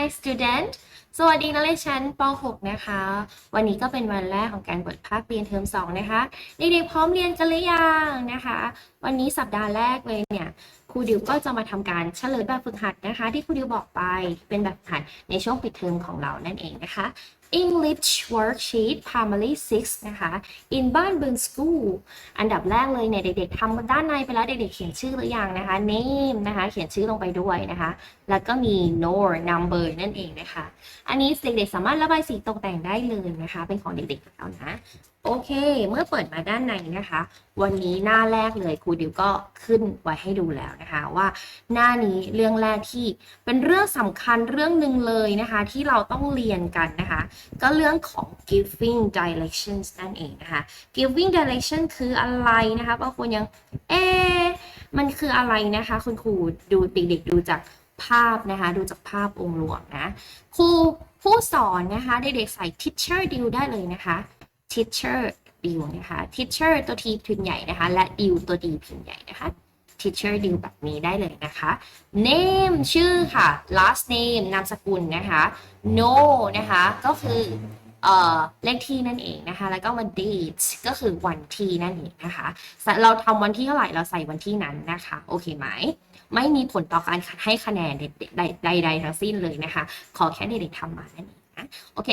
Hi student สวัสดีนักเรียนชั้นป .6 นะคะ วันนี้ก็เป็นวันแรกของการเปิดภาคเรียนเทอม2นะคะเด็กๆพร้อมเรียนกันหรือยังนะคะ วันนี้สัปดาห์แรกเลยเนี่ยครูดิวก็จะมาทำการเฉลยแบบฝึกหัดนะคะ ที่ครูดิวบอกไปเป็นแบบหัดในช่วงปิดเทอมของเรานั่นเองนะคะ English Worksheet Primary 6 นะคะ In บ้านบึง School อันดับแรกเลยเนี่ย เด็กๆทำด้านในไปแล้ว เด็กๆเขียนชื่อหรือยังนะคะ name นะคะ เขียนชื่อลงไปด้วยนะคะ แล้วก็มี nor number นั่นเองนะคะ อันนี้เด็กๆสามารถระบายสีตกแต่งได้เลยนะคะ เป็นของเด็กๆแล้วนะโอเค เมื่อเปิดมาด้านในนะคะ วันนี้หน้าแรกเลยครูดิวก็ขึ้นไว้ให้ดูแล้วนะคะว่า หน้านี้เรื่องแรกที่เป็นเรื่องสำคัญเรื่องหนึ่งเลยนะคะ ที่เราต้องเรียนกันนะคะ ก็เรื่องของ giving directions นั่นเองนะคะ giving direction คืออะไรนะคะบางคนยัง เอ๊มันคืออะไรนะคะ คุณครูดูเด็กๆดูจากภาพนะคะ ดูจากภาพองค์รวมนะครูผู้สอนนะคะเด็กๆใส่ teacher ดิวได้เลยนะคะ teacher ดิวนะคะ teacher ตัว t พิมพ์ใหญ่นะคะ และดิวตัว d พิมพ์ใหญ่นะคะ teacher ดิวแบบนี้ได้เลยนะคะ name ชื่อค่ะ last name นามสกุลนะคะ no นะคะ ก็คือเอ่อเลขที่นั่นเองนะคะ แล้วก็มา date ก็คือวันที่นั่นเองนะคะ เราทำวันที่เท่าไหร่เราใส่วันที่นั้นนะคะ โอเคไหม ไม่มีผลต่อการให้คะแนนใดๆทั้งสิ้นเลยนะคะ ขอแค่เด็กๆทำมานั่นเองนะ โอเค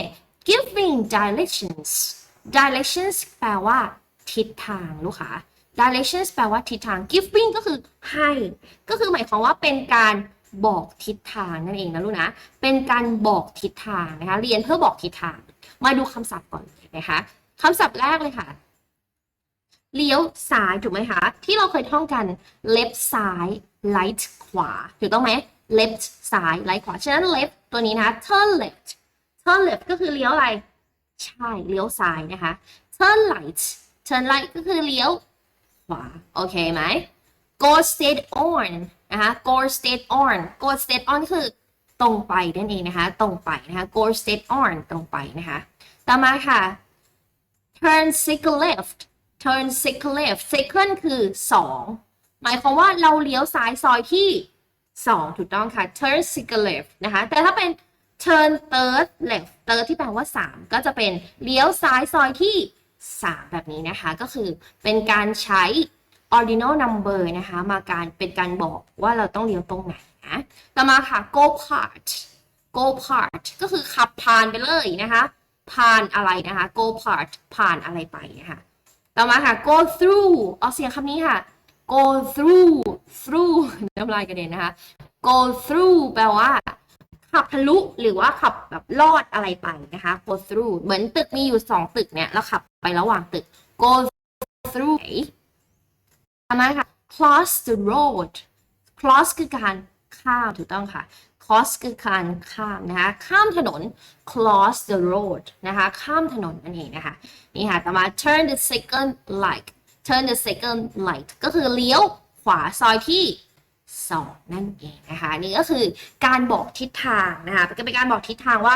giving directions directions แปลว่า ทิศทางลูกค้า directions แปลว่าทิศทาง giving ก็คือให้ ก็คือหมายความว่าเป็นการบอกทิศทางนั่นเองนะลูกนะ เป็นการบอกทิศทางนะคะ เรียนเพื่อบอกทิศทาง มาดูคำศัพท์ก่อนนะคะคำศัพท์แรกเลยค่ะเลี้ยวซ้ายถูกไหมคะ ที่เราเคยท่องกัน left ซ้าย right ขวาถูกต้องไหม left ซ้าย right ขวา ฉะนั้น left ตัวนี้นะ turn left turn left ก็คือเลี้ยวอะไร ใช่เลี้ยวซ้ายนะคะ turn right turn right ก็คือเลี้ยวขวาโอเคไหม go straight on นะคะ go straight on go straight on คือตรงไปนั่นเองนะคะ ตรงไปนะคะ go straight on ตรงไปนะคะ ต่อมาค่ะ turn cycle left turn cycle left cycle คือสองหมายความว่าเราเลี้ยวซ้ายซอยที่สองถูกต้องค่ะ turn cycle left นะคะ แต่ถ้าเป็น turn third left third ที่แปลว่า 3 ก็จะเป็นเลี้ยวซ้ายซอยที่ 3 แบบนี้นะคะ ก็คือเป็นการใช้ ordinal number นะคะ มาการเป็นการบอกว่าเราต้องเลี้ยวตรงไหนนะต่อมาค่ะ go part go part ก็คือขับผ่านไปเลยนะคะผ่านอะไรนะคะ go part ผ่านอะไรไปนะคะต่อมาค่ะ go through เอาเสียงคำนี้ค่ะ go through through น้ำลายกระเด็นนะคะ go through แปลว่า ขับทะลุหรือว่าขับแบบลอดอะไรไปนะคะ go through เหมือนตึกมีอยู่สองตึกเนี่ยแล้วขับไประหว่างตึก go through ต่อมาค่ะ cross the road cross คือการข้ามถูกต้องค่ะ cross คือการข้ามนะคะ ข้ามถนน cross the road นะคะ ข้ามถนนนั่นเองนะคะ นี่ค่ะ ต่อมา turn the second light turn the second light ก็คือเลี้ยวขวาซอยที่ สองนั่นเองนะคะนี่ก็คือการบอกทิศทางนะคะเป็นการบอกทิศทางว่า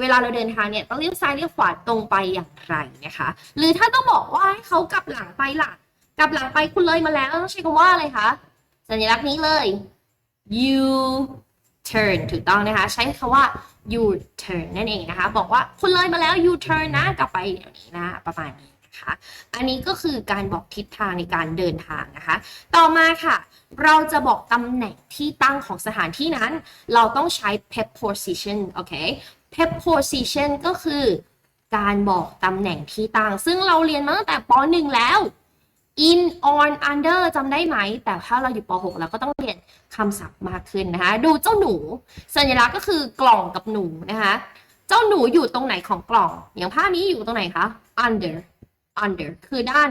เวลาเราเดินทางเนี่ยต้องเลี้ยวซ้ายเลี้ยวขวาตรงไปอย่างไรนะคะ หรือถ้าต้องบอกว่าให้เขากลับหลังไปล่ะ กลับหลังไปคุณเลยมาแล้วต้องใช้คำว่าอะไรคะสัญลักษณ์นี้เลย you turn ถูกต้องนะคะ ใช้คำว่า you turn นั่นเองนะคะ บอกว่าคุณเลยมาแล้ว you turn นะกลับไปเดี๋ยวนี้นะประมาณนี้ นะคะ อันนี้ก็คือการบอกทิศทางในการเดินทางนะคะ ต่อมาค่ะ เราจะบอกตำแหน่งที่ตั้งของสถานที่นั้น เราต้องใช้ preposition โอเค preposition ก็คือการบอกตำแหน่งที่ตั้ง ซึ่งเราเรียนมาตั้งแต่ป .1 แล้ว in on under จำได้ไหม แต่ถ้าเราอยู่ป .6 เราก็ต้องเรียนคำศัพท์มากขึ้นนะคะ ดูเจ้าหนู สัญลักษณ์ก็คือกล่องกับหนูนะคะ เจ้าหนูอยู่ตรงไหนของกล่อง อย่างภาพนี้อยู่ตรงไหนคะ under under คือด้าน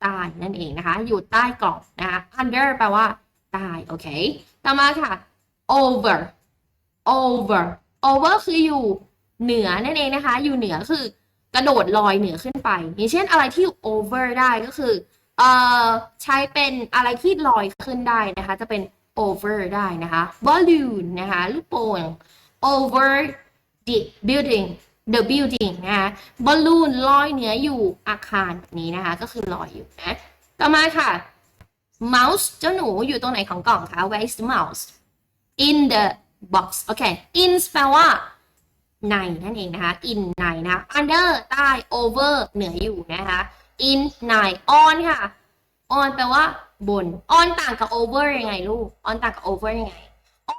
ใต้นั่นเองนะคะ อยู่ใต้กล่องนะคะ under แปลว่าใต้โอเค ต่อมาค่ะ over over over คืออยู่เหนือนั่นเองนะคะ อยู่เหนือคือกระโดดลอยเหนือขึ้นไป อย่างเช่นอะไรที่ over ได้ก็คือเอ่อใช้เป็นอะไรที่ลอยขึ้นได้นะคะ จะเป็น over ได้นะคะ balloon นะคะลูกโป่ง over the building the building นะคะบอลลูนลอยเหนืออยู่อาคารนี้นะคะ ก็คือลอยอยู่นะ ต่อมาค่ะ mouse เจ้าหนูอยู่ตรงไหนของกล่องคะ where is the mouse in the box โอเค in แปลว่าในนั่นเองนะคะ in ในนะคะ under ใต้ over เหนืออยู่นะคะ in ใน on ค่ะ on แปลว่าบน on ต่างกับ over ยังไงลูก on ต่างกับ over ยังไง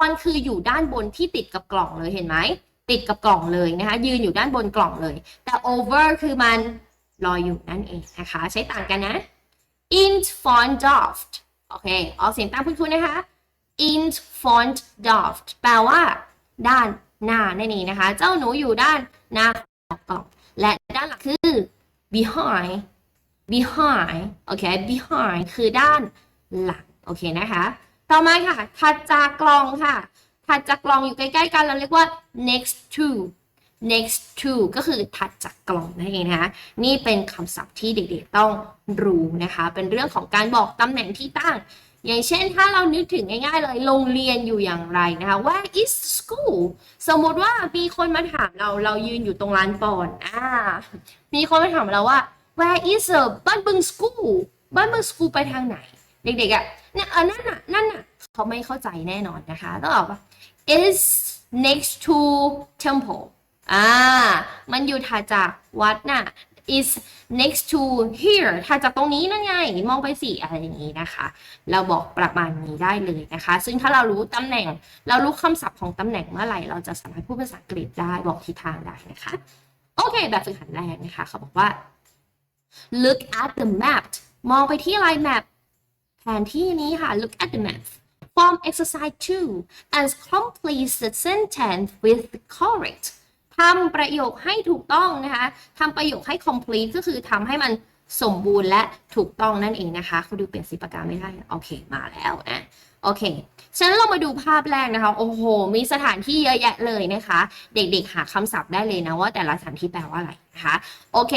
on คืออยู่ด้านบนที่ติดกับกล่องเลยเห็นไหม ติดกับกล่องเลยนะคะ ยืนอยู่ด้านบนกล่องเลย แต่ over คือมันลอยอยู่นั่นเองนะคะ ใช้ต่างกันนะ in front of โอเคออกเสียงตามคุณครูนะคะ in front of แปลว่า ด้านหน้านั่นเองนะคะ เจ้าหนูอยู่ด้านหน้าของกล่อง และด้านหลังคือ behind behind โอเค behind คือด้านหลัง โอเคนะคะ ต่อมาค่ะถัดจากกล่องค่ะ ถัดจากกล่องอยู่ใกล้ๆกันเราเรียกว่า next to next to ก็คือถัดจากกล่องนั่นเองนะคะนี่เป็นคำศัพท์ที่เด็กๆต้องรู้นะคะ เป็นเรื่องของการบอกตำแหน่งที่ตั้ง อย่างเช่นถ้าเรานึกถึงง่ายๆเลยโรงเรียนอยู่อย่างไรนะคะ Where is school สมมติว่ามีคนมาถามเราเรายืนอยู่ตรงลานปอนอ่ามีคนมาถามเราว่า Where is the บ้านบึง school บ้านบึง school ไปทางไหน เด็กๆอะเนี่ยเออนั่นน่ะนั่นน่ะเขาไม่เข้าใจแน่นอนนะคะต้องบอกว่า is next to temple อ่า มันอยู่ถัดจากวัดน่ะ is next to here ถัดจากตรงนี้นั่นไง มองไปสิอะไรอย่างนี้นะคะ เราบอกประมาณนี้ได้เลยนะคะ ซึ่งถ้าเรารู้ตำแหน่ง เรารู้คำศัพท์ของตำแหน่งเมื่อไหร่ เราจะสามารถพูดภาษาอังกฤษได้ บอกทิศทางได้นะคะ โอเค แบบฝึกหัดแรกนะคะ เขาบอกว่า look at the map มองไปที่ลาย map แผนที่นี้ค่ะ look at the map form exercise 2 and complete the sentence with the correct ทำประโยคให้ถูกต้องนะคะทำประโยคให้ complete ก็คือทำให้มันสมบูรณ์และถูกต้องนั่นเองนะคะคุณดูเปลี่ยนสีปากกาไม่ได้โอเค มาแล้วนะโอเค ฉันเรามาดูภาพแรกนะคะ โอ้โห มีสถานที่เยอะแยะเลยนะคะ เด็กๆ หาคำศัพท์ได้เลยนะว่าแต่ละสถานที่แปลว่าอะไรนะคะ โอเค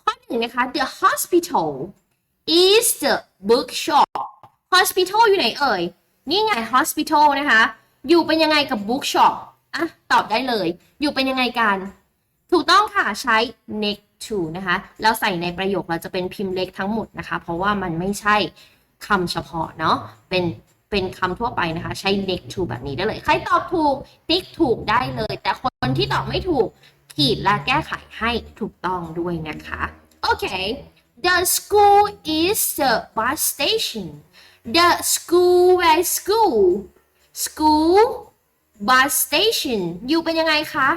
ข้อหนึ่งนะคะ the hospital is the bookshop hospital อยู่ไหนเอ่ย นี่ไง hospital นะคะ อยู่เป็นยังไงกับ bookshop อะ ตอบได้เลย อยู่เป็นยังไงกัน ถูกต้องค่ะ ใช้ next to นะคะแล้วใส่ในประโยคเราจะเป็นพิมพ์เล็กทั้งหมดนะคะ เพราะว่ามันไม่ใช่คำเฉพาะเนาะ เป็น เป็นคำทั่วไปนะคะ ใช้ next to แบบนี้ได้เลย ใครตอบถูก ติ๊กถูกได้เลย แต่คนที่ตอบไม่ถูก ขีดและแก้ไขให้ถูกต้องด้วยนะคะ โอเค the school is the bus station the school where school school bus station อยู่เป็นยังไงคะ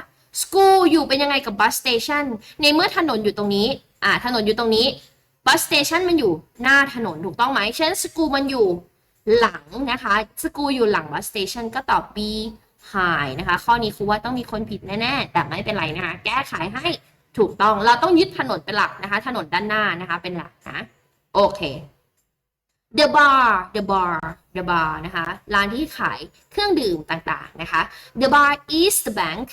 school อยู่เป็นยังไงกับ bus station ในเมื่อถนนอยู่ตรงนี้ อ่า ถนนอยู่ตรงนี้ bus station มันอยู่หน้าถนนถูกต้องไหมฉะนั้น school มันอยู่หลังนะคะ school อยู่หลัง bus station ก็ตอบ B high นะคะ ข้อนี้ครูว่าต้องมีคนผิดแน่ๆ แต่ไม่เป็นไรนะคะ แก้ไขให้ถูกต้อง เราต้องยึดถนนเป็นหลักนะคะ ถนนด้านหน้านะคะ เป็นหลักนะ โอเค the bar the bar the bar นะคะ ร้านที่ขายเครื่องดื่มต่างๆ นะคะ the bar is the bank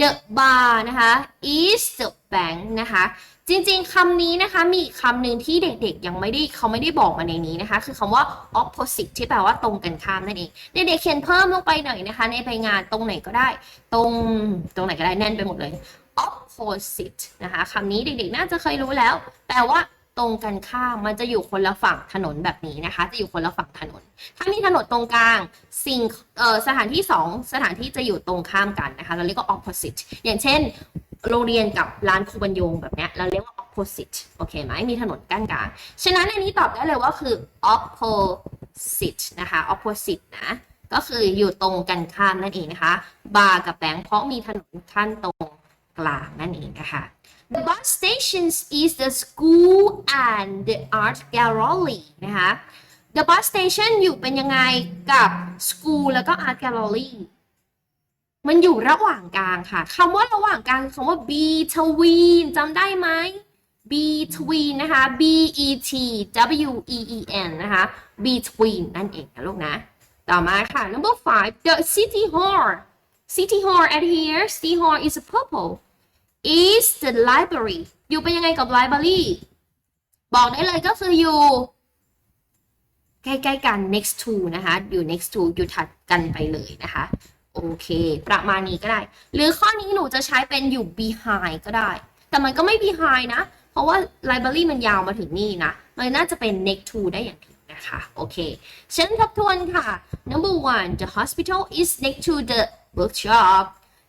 the bar นะคะ is the bank นะคะ จริงๆคำนี้นะคะ มีคำหนึ่งที่เด็กๆ ยังไม่ได้เขาไม่ได้บอกมาในนี้นะคะ คือคำว่า opposite ที่แปลว่าตรงกันข้ามนั่นเอง เด็กๆเขียนเพิ่มลงไปหน่อยนะคะ ในใบงานตรงไหนก็ได้ ตรงตรงไหนก็ได้แน่นไปหมดเลย opposite นะคะคำนี้เด็กๆ น่าจะเคยรู้แล้ว แปลว่า ตรงกันข้ามมันจะอยู่คนละฝั่งถนนแบบนี้นะคะ จะอยู่คนละฝั่งถนน ถ้ามีถนนตรงกลางสิ่งสถานที่สองสถานที่จะอยู่ตรงข้ามกันนะคะ เราเรียกว่า opposite อย่างเช่น โรงเรียนกับร้านครูบรรยงแบบนี้เราเรียกว่า opposite โอเคไหมมีถนนกั้นกลาง ฉะนั้นอันนี้ตอบได้เลยว่าคือ opposite นะคะ opposite นะ ก็คืออยู่ตรงกันข้ามนั่นเองนะคะ บาร์กับแบงค์เพราะมีถนนขั้นตรงกลางนั่นเองนะคะ The bus stations is the school and the art gallery นะคะ The bus station อยู่เป็นยังไงกับ school แล้วก็ art gallery มันอยู่ระหว่างกลางค่ะคำว่าระหว่างกลางคือคำว่า between จำได้ไหม between นะคะ b e t w e e n นะคะ between นั่นเองนะลูกนะ ต่อมาค่ะ number five the city hall city hall at here city hall is purple is the library อยู่เป็นยังไงกับ library บอกได้เลยก็คืออยู่ ใกล้ๆกัน next to นะคะ อยู่ next to อยู่ถัดกันไปเลยนะคะ โอเค ประมาณนี้ก็ได้ หรือข้อนี้หนูจะใช้เป็นอยู่ behind ก็ได้ แต่มันก็ไม่ behind นะ เพราะว่า library มันยาวมาถึงนี่นะมันน่าจะเป็น next to ได้อย่างถูกนะคะ โอเคฉันทบทวนค่ะ number one the hospital is next to the bookshop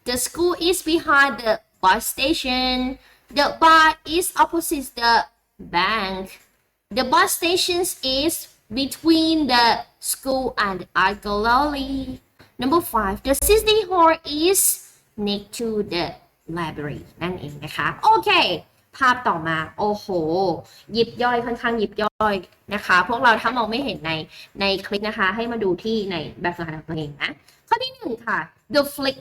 the school is behind the bus station the bar is opposite the bank the bus station is between the school and art gallery. number five the city hall is next to the library นั่นเองนะคะ โอเค ภาพต่อมา โอ้โห ยิบย่อยค่อนข้างยิบย่อยนะคะ พวกเราถ้ามองไม่เห็นในในคลิปนะคะ ให้มาดูที่ในแบบฝึกหัดของตัวเองนะ ข้อที่หนึ่งค่ะ the flick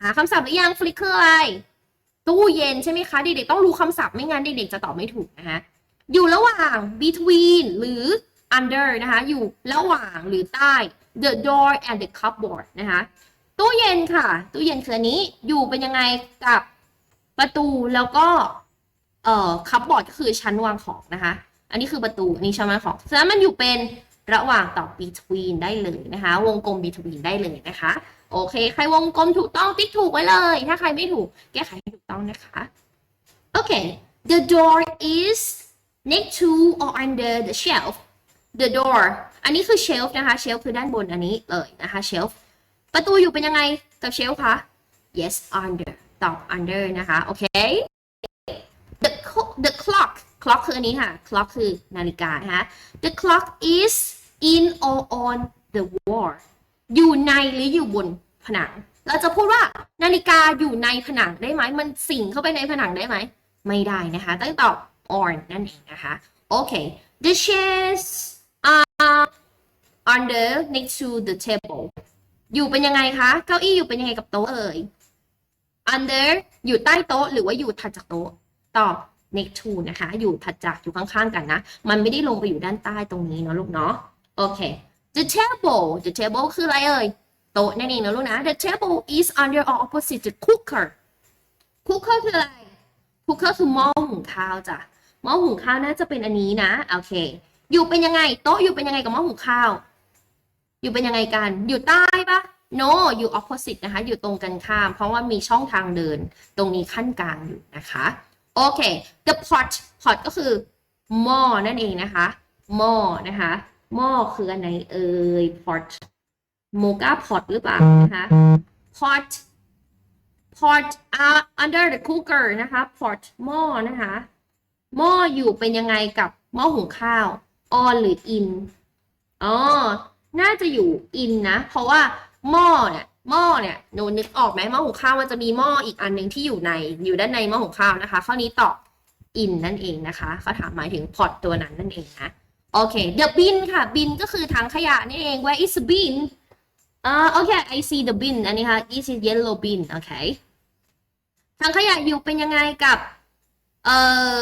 หาคำศัพท์หรือยัง flick คืออะไร ตู้เย็นใช่ไหมคะ เด็กๆต้องรู้คำศัพท์ไม่งั้นเด็กๆจะตอบไม่ถูกนะคะอยู่ระหว่าง between หรือ under นะคะ อยู่ระหว่างหรือใต้ the door and the cupboard นะคะ ตู้เย็นค่ะ ตู้เย็นคืออันนี้ อยู่เป็นยังไงกับประตูแล้วก็ เอ่อคัพบอร์ดก็คือชั้นวางของนะคะ อันนี้คือประตู อันนี้ชั้นวางของ ฉะนั้นมันอยู่เป็นระหว่างต่อ between ได้เลยนะคะ วงกลม between ได้เลยนะคะ โอเค ใครวงกลมถูกต้องติ๊กถูกไว้เลย ถ้าใครไม่ถูกแก้ไขให้ถูกต้องนะคะ โอเค the door is next to or under the shelf the door อันนี้คือ shelf นะคะ shelf คือด้านบนอันนี้เลยนะคะ shelf ประตูอยู่เป็นยังไงกับ shelf คะ yes under ตอบ under นะคะ โอเค the the clock clock คืออันนี้ค่ะ clock คือนาฬิกานะคะ the clock is in or on the wall อยู่ในหรืออยู่บน ผนัง เราจะพูดว่านาฬิกาอยู่ในผนังได้ไหม มันสิงเข้าไปในผนังได้ไหม ไม่ได้นะคะ ต้องตอบ on นั่นเองนะคะ โอเค the chairs are under next to the table อยู่เป็นยังไงคะ เก้าอี้อยู่เป็นยังไงกับโต๊ะเอ่ย under อยู่ใต้โต๊ะหรือว่าอยู่ถัดจากโต๊ะ ตอบ next to นะคะ อยู่ถัดจากอยู่ข้างๆกันนะ มันไม่ได้ลงไปอยู่ด้านใต้ตรงนี้เนาะลูกเนาะ โอเค the table the table คืออะไรเอ่ย โต๊ะนั่นเองนะลูกนะ the table is under or opposite the cooker cooker คืออะไร cooker คือหม้อหุงข้าวจ้ะหม้อหุงข้าวน่าจะเป็นอันนี้นะโอเค อยู่เป็นยังไงโต๊ะอยู่เป็นยังไงกับหม้อหุงข้าว อยู่เป็นยังไงกัน อยู่ใต้ปะ no อยู่ opposite นะคะ อยู่ตรงกันข้าม เพราะว่ามีช่องทางเดิน ตรงนี้ขั้นกลางอยู่นะคะโอเค the pot pot ก็คือหม้อนั่นเองนะคะหม้อนะคะหม้อคืออันไหนเอ่ย pot โมกา pot หรือเปล่านะคะ pot pot uh, under the cooker นะคะ pot หม้อนะคะ หม้ออยู่เป็นยังไงกับหม้อหุงข้าว on หรือ in อ๋อ น่าจะอยู่ in นะ เพราะว่าหม้อเนี่ยหม้อเนี่ยหนูนึกออกไหมหม้อหุงข้าวมันจะมีหม้ออีกอันหนึ่งที่อยู่ในอยู่ด้านในหม้อหุงข้าวนะคะ ข้อนี้ตอบ in นั่นเองนะคะเขาถามหมายถึง pot ตัวนั้นนั่นเองนะ โอเค the bin ค่ะ bin ก็คือถังขยะนี่เอง where is bin อ่าโอเค I see the bin อันนี้ค่ะ is it yellow bin โอเคถังขยะอยู่เป็นยังไงกับเอ่อ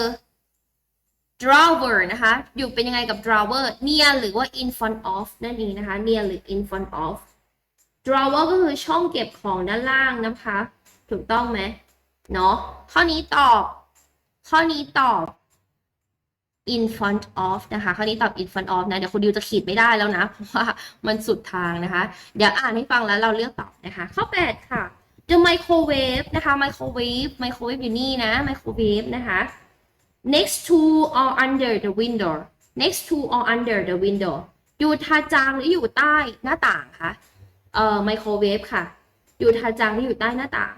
drawer นะคะ อยู่เป็นยังไงกับ drawer near หรือว่า in front of นั่นเองนะคะ near หรือ in front of drawer ก็คือช่องเก็บของด้านล่างนะคะ ถูกต้องไหมเนาะข้อนี้ตอบ ข้อนี้ตอบ in front of นะคะข้อนี้ตอบ in front of นะ เดี๋ยวคุณดิวจะขีดไม่ได้แล้วนะ เพราะว่ามันสุดทางนะคะ เดี๋ยวอ่านให้ฟังแล้วเราเลือกตอบนะคะ ข้อ 8 ค่ะ the microwave นะคะ microwave microwave อยู่นี่นะ microwave นะคะ next to or under the window next to or under the window อยู่ทาจางหรืออยู่ใต้หน้าต่างคะเอ่อ microwave ค่ะ อยู่ทาจางหรืออยู่ใต้หน้าต่าง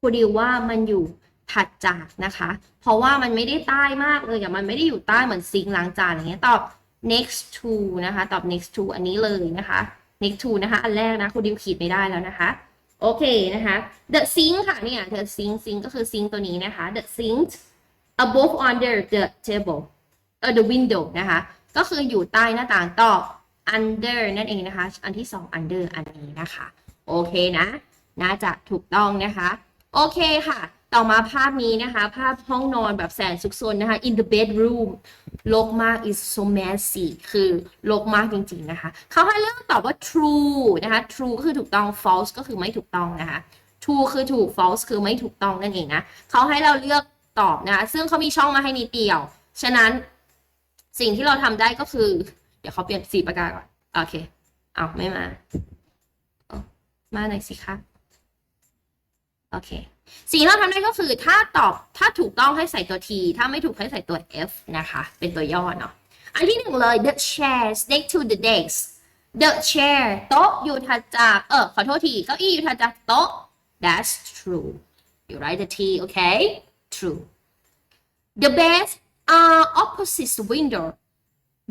ครูดิวว่ามันอยู่ ถัดจากนะคะ เพราะว่ามันไม่ได้ใต้มากเลยอย่างมันไม่ได้อยู่ใต้เหมือนซิงล้างจานอะไรเงี้ยตอบ next to นะคะ ตอบ next to อันนี้เลยนะคะ next to นะคะ อันแรกนะครูดิวขีดไม่ได้แล้วนะคะ โอเคนะคะ the sink ค่ะเนี่ย the sink sink ก็คือ sink ตัวนี้นะคะ the sink above under the table เออ the window นะคะ ก็คืออยู่ใต้หน้าต่างตอบ under นั่นเองนะคะ อันที่สอง under อันนี้นะคะ โอเคนะ น่าจะถูกต้องนะคะ โอเคค่ะ ต่อมาภาพนี้นะคะ ภาพห้องนอนแบบแสนสุขสนนะคะ in the bedroom โลกมาก is so messy คือโลกมากจริงๆนะคะ เขาให้เลือกตอบว่า true นะคะ true ก็คือถูกต้อง false ก็คือไม่ถูกต้องนะคะ true คือถูก false คือไม่ถูกต้องนั่นเองนะ เขาให้เราเลือกตอบนะคะ ซึ่งเขามีช่องมาให้นิดเดียว ฉะนั้นสิ่งที่เราทำได้ก็คือ เดี๋ยวเขาเปลี่ยนสีปากกาก่อน โอเค เอาไม่มา มาหน่อยสิคะ โอเค สิ่งที่เราทำได้ก็คือถ้าตอบถ้าถูกต้องให้ใส่ตัว T ถ้าไม่ถูกให้ใส่ตัว F นะคะ เป็นตัวย่อเนาะอันที่หนึ่งเลย the chairs next to the desks the chair โต๊ะอยู่ถัดจากเออขอโทษทีเก้าอี้อยู่ถัดจากโต๊ะ that's true you write the T okay true the beds are opposite the window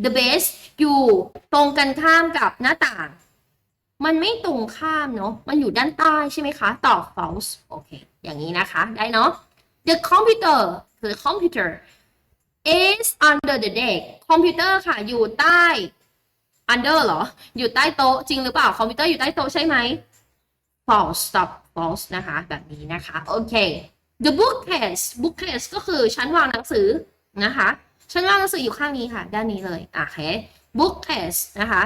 the beds อยู่ตรงกันข้ามกับหน้าต่าง มันไม่ตรงข้ามเนาะ มันอยู่ด้านใต้ใช่ไหมคะ ตอบ false โอเค อย่างนี้นะคะ ได้เนาะ the computer คือ computer is under the desk คอมพิวเตอร์ค่ะ อยู่ใต้ under เหรอ อยู่ใต้โต๊ะ จริงหรือเปล่า คอมพิวเตอร์อยู่ใต้โต๊ะใช่ไหม false stop false นะคะ แบบนี้นะคะ โอเค the bookcase bookcase ก็คือชั้นวางหนังสือนะคะ ชั้นวางหนังสืออยู่ข้างนี้ค่ะ ด้านนี้เลย โอเค bookcase นะคะ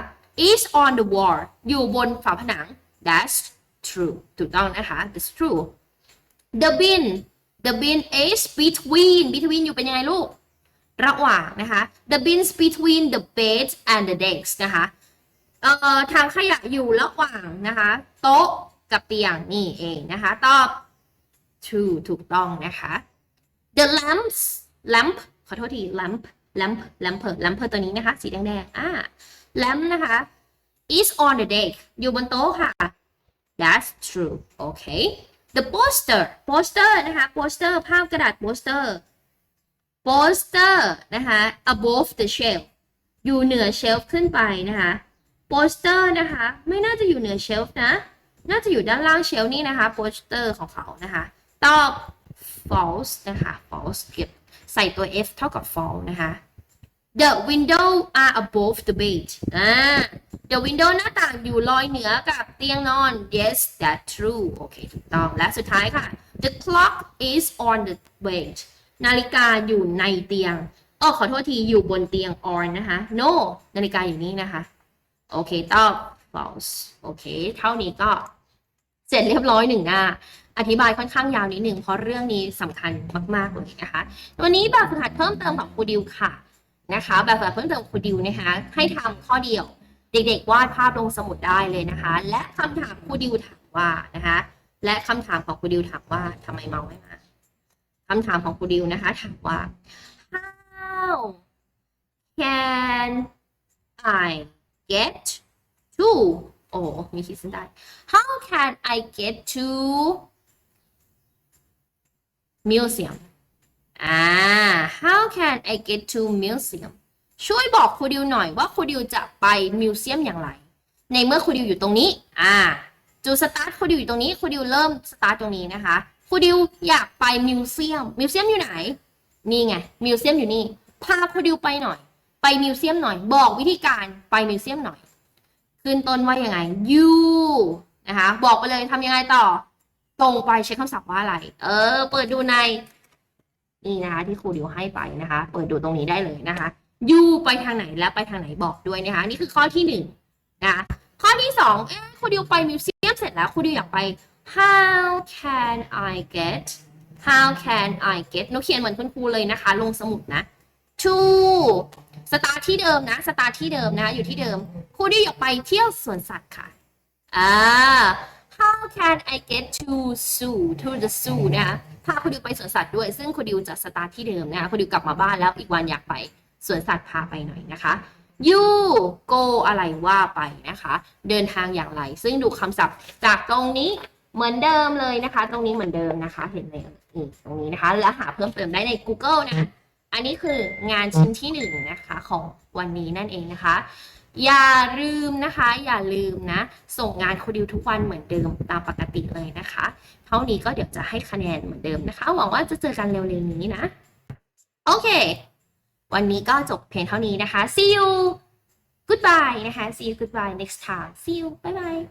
is on the wall อยู่บนฝาผนัง that's true ถูกต้องนะคะ that's true the bin the bin is between between อยู่เป็นยังไงลูก ระหว่างนะคะ the bins between the bed and the desk นะคะเอ่อทางขยะอยู่ระหว่างนะคะ โต๊ะกับเตียงนี่เองนะคะ ตอบ true ถูกต้องนะคะ the lamps lamp ขอโทษที lamp lamp lamp lamp ตัวนี้นะคะ สีแดงๆอ่า lamp นะคะ is on the deck อยู่บนโต๊ะค่ะ that's true okay the poster poster นะคะ poster ภาพกระดาษ poster poster นะคะ above the shelf อยู่เหนือเชลฟ์ขึ้นไปนะคะ poster นะคะ ไม่น่าจะอยู่เหนือเชลฟ์นะ น่าจะอยู่ด้านล่างเชลฟ์นี่นะคะ poster ของเขานะคะ ตอบ false นะคะ false เก็บใส่ตัว f เท่ากับ false นะคะ the window are above the bed อ่า the window หน้าต่างอยู่ลอยเหนือกับเตียงนอน yes that's true โอเคถูกต้อง และสุดท้ายค่ะ the clock is on the bed นาฬิกาอยู่ในเตียงเออขอโทษทีอยู่บนเตียง on นะคะ no นาฬิกาอยู่นี่นะคะ โอเคตอบ false โอเค เท่านี้ก็ เสร็จเรียบร้อยหนึ่งหน้า อธิบายค่อนข้างยาวนิดหนึ่งเพราะเรื่องนี้สำคัญมากๆเลยนะคะ วันนี้แบบฝึกหัดเพิ่มเติมของครูดิวค่ะ นะคะ แบบฝึกหัดเพิ่มเติมครูดิวนะคะ ให้ทำข้อเดียว เด็กๆ วาดภาพลงสมุดได้เลยนะคะ และคำถามครูดิวถามว่านะคะ และคำถามของครูดิวถามว่าทำไมเมาไม่มาคำถามของครูดิวนะคะ ถามว่า how can I get to โอ้มีขีดเส้นใต้ how can I get to museum อ่า how can I get to museum ช่วยบอกครูดิวหน่อยว่าครูดิวจะไปมิวเซียมอย่างไร ในเมื่อครูดิวอยู่ตรงนี้ อ่าจูสตาร์ทครูดิวอยู่ตรงนี้ครูดิวเริ่มสตาร์ทตรงนี้นะคะครูดิวอยากไปมิวเซียม มิวเซียมอยู่ไหน นี่ไง มิวเซียมอยู่นี่ พาครูดิวไปหน่อย ไปมิวเซียมหน่อย บอกวิธีการไปมิวเซียมหน่อย ขึ้นต้นว่ายังไง you นะคะ บอกไปเลยทำยังไงต่อ ตรงไปใช้คำศัพท์ว่าอะไร เออ เปิดดูใน นี่นะคะ ที่ครูดิวให้ไปนะคะ เปิดดูตรงนี้ได้เลยนะคะ you ไปทางไหนและไปทางไหนบอกด้วยนะคะ นี่คือข้อที่หนึ่งนะคะข้อที่สองเอ๊ะครูดิวไปมิวเซียมเสร็จแล้วครูดิวอยากไป how can I get how can I get นูเขียนเหมือนคุณครูเลยนะคะ ลงสมุดนะ to สตาร์ทที่เดิมนะ สตาร์ทที่เดิมนะ อยู่ที่เดิมครูดิวอยากไปเที่ยวสวนสัตว์ค่ะอ่า how can I get to zoo to the zoo นะคะ พาครูดิวไปสวนสัตว์ด้วย ซึ่งครูดิวจะสตาร์ทที่เดิมนะคะครูดิวกลับมาบ้านแล้วอีกวันอยากไปสวนสัตว์พาไปหน่อยนะคะ you go อะไรว่าไปนะคะ เดินทางอย่างไร ซึ่งดูคำศัพท์จากตรงนี้เหมือนเดิมเลยนะคะ ตรงนี้เหมือนเดิมนะคะ เห็นไหมเอ่ยตรงนี้นะคะแล้วหาเพิ่มเติมได้ใน Google นะ อันนี้คืองานชิ้นที่หนึ่งนะคะของวันนี้นั่นเองนะคะ อย่าลืมนะคะ อย่าลืมนะ ส่งงานคดิวทุกวันเหมือนเดิมตามปกติเลยนะคะ เท่านี้ก็เดี๋ยวจะให้คะแนนเหมือนเดิมนะคะ หวังว่าจะเจอกันเร็วๆนี้นะ โอเค วันนี้ก็จบเพียงเท่านี้นะคะ see you goodbye นะคะ see you goodbye next time see you bye bye